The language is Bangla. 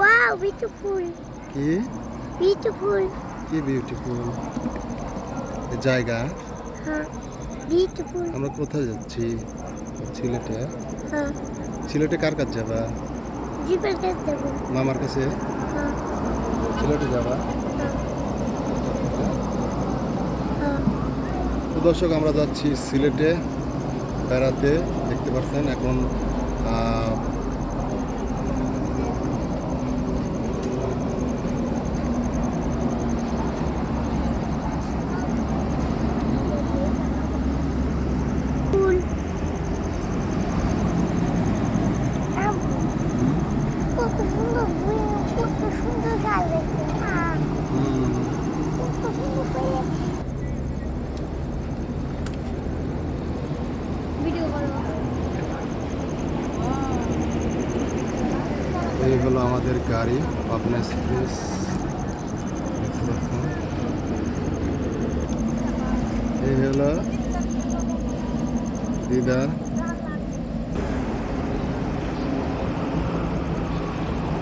ওয়াও বিউটিফুল কি? বিউটিফুল কি বিউটিফুল জায়গা? হ্যাঁ বিউটিফুল আমরা কোথায় যাচ্ছি? সিলেটে? হ্যাঁ সিলেটে কার কাছে যাবা? জিপের কাছে দেবো মামার কাছে? হ্যাঁ সিলেটে যাবা? হ্যাঁ তো দর্শক আমরা যাচ্ছি সিলেটে বেড়াতে। দেখতে পাচ্ছেন এখন এই হলো আমাদের গাড়ি পাবনা এক্সপ্রেস। এই হলো দিদার